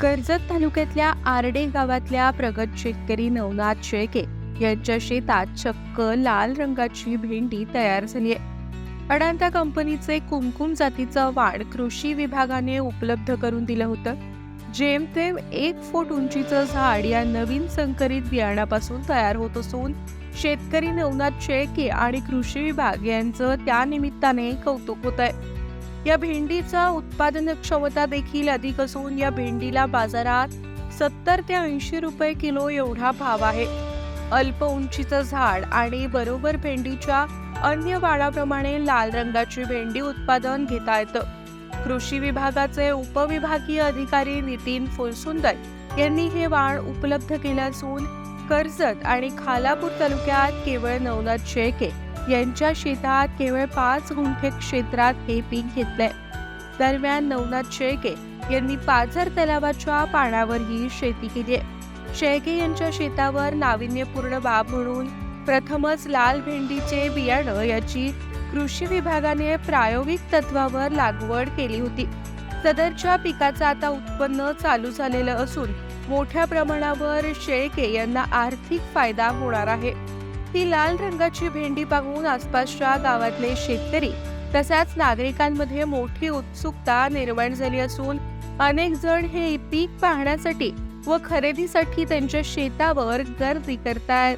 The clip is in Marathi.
कर्जत तालुक्यातल्या आरडे गावातल्या प्रगत शेतकरी नवनाथ शेळके यांच्या शेतात चक्क लाल रंगाची भेंडी तयार झाली आहे. अडांता कंपनीचे कुमकुम जातीचं वाण कृषी विभागाने उपलब्ध करून दिलं होतं. जेमतेम एक फूट उंचीचं झाड या नवीन संकरित बियाणापासून तयार होत असून शेतकरी नवनाथ शेळके आणि कृषी विभाग यांचं त्यानिमित्ताने कौतुक होत आहे. या भेंडीचा उत्पादन क्षमता देखील अधिक असून या भेंडीला बाजारात सत्तर ते ऐंशी रुपये किलो एवढा भाव आहे. अल्प उंचीचं झाड आणि बरोबर भेंडीच्या अन्य वाळाप्रमाणे लाल रंगाची भेंडी उत्पादन घेता येतं. कृषी विभागाचे उपविभागीय अधिकारी नितीन फुलसुंदर यांनी हे वाण उपलब्ध केलं असून कर्जत आणि खालापूर तालुक्यात केवळ नवनाथ शेळके यांच्या शेतात केवळ पाच गुंठे क्षेत्रात हे पीक घेतलंय. दरम्यान नवनाथ शेळके यांनी पाझर तलावाच्या पाण्यावर ही शेती केली आहे. शेळके यांच्या शेतावर नाविन्यपूर्ण बाब म्हणून प्रथमच लाल भेंडीचे बियाणं याची कृषी विभागाने प्रायोगिक तत्वावर लागवड केली होती. सदरच्या पिकाचं आता उत्पन्न चालू झालेलं असून मोठ्या प्रमाणावर शेळके यांना आर्थिक फायदा होणार आहे. ही लाल रंगाची भेंडी पाहून आसपासच्या गावातले शेतकरी तसाच नागरिकांमध्ये मोठी उत्सुकता निर्माण झाली असून अनेक जण हे पीक पाहण्यासाठी व खरेदीसाठी त्यांच्या शेतावर गर्दी करतात